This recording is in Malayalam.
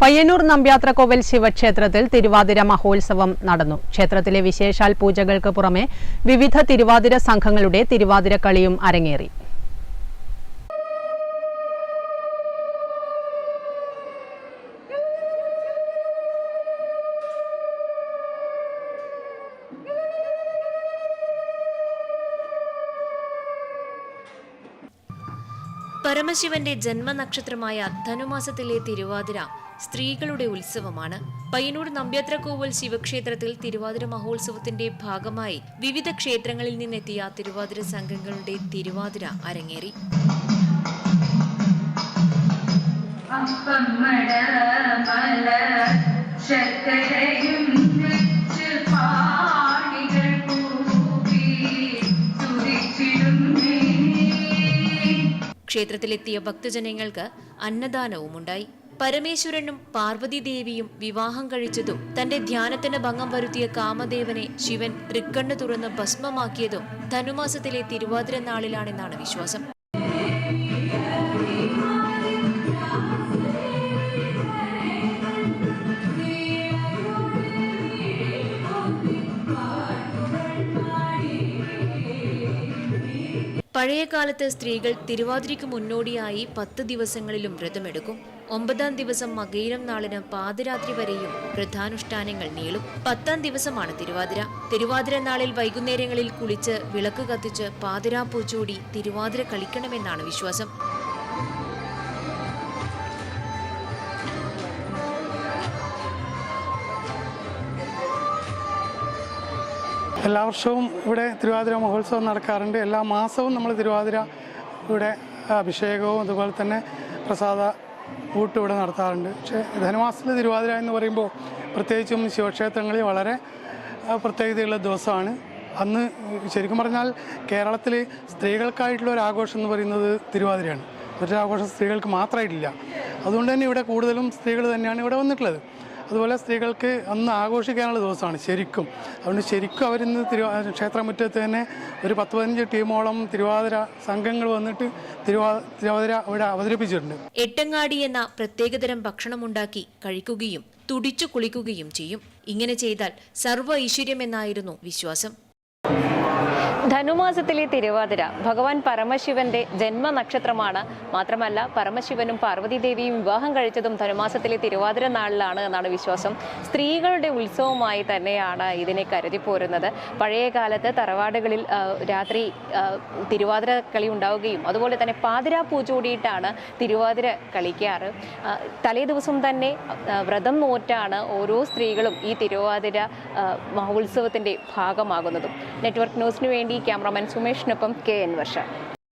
പയ്യന്നൂർ നമ്പ്യാത്രക്കോവിൽ ശിവക്ഷേത്രത്തിൽ തിരുവാതിര മഹോത്സവം നടന്നു. ക്ഷേത്രത്തിലെ വിശേഷാൽ പൂജകൾക്ക് പുറമെ വിവിധ തിരുവാതിര സംഘങ്ങളുടെ തിരുവാതിര കളിയും അരങ്ങേറി. പരമശിവന്റെ ജന്മനക്ഷത്രമായ ധനുമാസത്തിലെ തിരുവാതിര സ്ത്രീകളുടെ ഉത്സവമാണ്. പയ്യന്നൂർ നമ്പ്യാത്രക്കോവൽ ശിവക്ഷേത്രത്തിൽ തിരുവാതിര മഹോത്സവത്തിന്റെ ഭാഗമായി വിവിധ ക്ഷേത്രങ്ങളിൽ നിന്നെത്തിയ തിരുവാതിര സംഘങ്ങളുടെ തിരുവാതിര അരങ്ങേറി. ശർക്കരയും ക്ഷേത്രത്തിലെത്തിയ ഭക്തജനങ്ങൾക്ക് അന്നദാനവും ഉണ്ടായി പരമേശ്വരനും പാർവതീദേവിയും വിവാഹം കഴിച്ചതും തന്റെ ധ്യാനത്തിന് ഭംഗം വരുത്തിയ കാമദേവനെ ശിവൻ തൃക്കണ്ണു തുറന്ന് ഭസ്മമാക്കിയതും ധനുമാസത്തിലെ തിരുവാതിര നാളിലാണെന്നാണ് വിശ്വാസം. പഴയ കാലത്ത് സ്ത്രീകൾ തിരുവാതിരയ്ക്ക് മുന്നോടിയായി പത്ത് ദിവസങ്ങളിലും വ്രതമെടുക്കും. ഒമ്പതാം ദിവസം മകയിരം നാളിന് പാതിരാത്രി വരെയും വ്രതാനുഷ്ഠാനങ്ങൾ നീളും. പത്താം ദിവസമാണ് തിരുവാതിര. തിരുവാതിര നാളിൽ വൈകുന്നേരങ്ങളിൽ കുളിച്ച് വിളക്ക് കത്തിച്ച് പാതിരാ പൂച്ചൂടി തിരുവാതിര കളിക്കണമെന്നാണ് വിശ്വാസം. എല്ലാ വർഷവും ഇവിടെ തിരുവാതിര മഹോത്സവം നടക്കാറുണ്ട്. എല്ലാ മാസവും നമ്മൾ തിരുവാതിര ഇവിടെ അഭിഷേകവും അതുപോലെ തന്നെ പ്രസാദ ഊട്ട് ഇവിടെ നടത്താറുണ്ട്. പക്ഷേ ധനുമാസത്തിലെ തിരുവാതിര എന്ന് പറയുമ്പോൾ പ്രത്യേകിച്ചും ശിവക്ഷേത്രങ്ങളിൽ വളരെ പ്രത്യേകതയുള്ള ദിവസമാണ്. അന്ന് ശരിക്കും പറഞ്ഞാൽ കേരളത്തിൽ സ്ത്രീകൾക്കായിട്ടുള്ള ഒരു ആഘോഷം എന്ന് പറയുന്നത് തിരുവാതിരയാണ്. മറ്റൊരു ആഘോഷം സ്ത്രീകൾക്ക് മാത്രമായിട്ടില്ല. അതുകൊണ്ട് തന്നെ ഇവിടെ കൂടുതലും സ്ത്രീകൾ തന്നെയാണ് ഇവിടെ വന്നിട്ടുള്ളത്. അതുപോലെ സ്ത്രീകൾക്ക് അന്ന് ആഘോഷിക്കാനുള്ള ദിവസമാണ് ശരിക്കും. അതുകൊണ്ട് ശരിക്കും അവരിന്ന് തിരുവാ ക്ഷേത്രമുറ്റത്ത് തന്നെ ഒരു പത്ത് പതിനഞ്ച് ടീമോളം തിരുവാതിര സംഘങ്ങൾ വന്നിട്ട് തിരുവാ തിരുവാതിര അവിടെ അവതരിപ്പിച്ചിട്ടുണ്ട്. എട്ടങ്ങാടി എന്ന പ്രത്യേകതരം ഭക്ഷണമുണ്ടാക്കി കഴിക്കുകയും തുടിച്ചു കുളിക്കുകയും ചെയ്യും. ഇങ്ങനെ ചെയ്താൽ സർവ ഐശ്വര്യമെന്നായിരുന്നു വിശ്വാസം. ധനുമാസത്തിലെ തിരുവാതിര ഭഗവാൻ പരമശിവന്റെ ജന്മനക്ഷത്രമാണ്. മാത്രമല്ല പരമശിവനും പാർവതീദേവിയും വിവാഹം കഴിച്ചതും ധനുമാസത്തിലെ തിരുവാതിര നാളിലാണ് എന്നാണ് വിശ്വാസം. സ്ത്രീകളുടെ ഉത്സവമായി തന്നെയാണ് ഇതിനെ കരുതി പോരുന്നത്. പഴയ കാലത്ത് തറവാടുകളിൽ രാത്രി തിരുവാതിര കളി ഉണ്ടാവുകയും അതുപോലെ തന്നെ പാതിരാ പൂജോടിയിട്ടാണ് തിരുവാതിര കളിക്കാറ്. തലേ ദിവസം തന്നെ വ്രതം നോറ്റാണ് ഓരോ സ്ത്രീകളും ഈ തിരുവാതിര മഹോത്സവത്തിന്റെ ഭാഗമാകുന്നതും. നെറ്റ്വർക്ക് ന്യൂസിന് വേണ്ടി ക്യാമറാമാൻ സുമേഷിനൊപ്പം കെ എൻ വർഷ.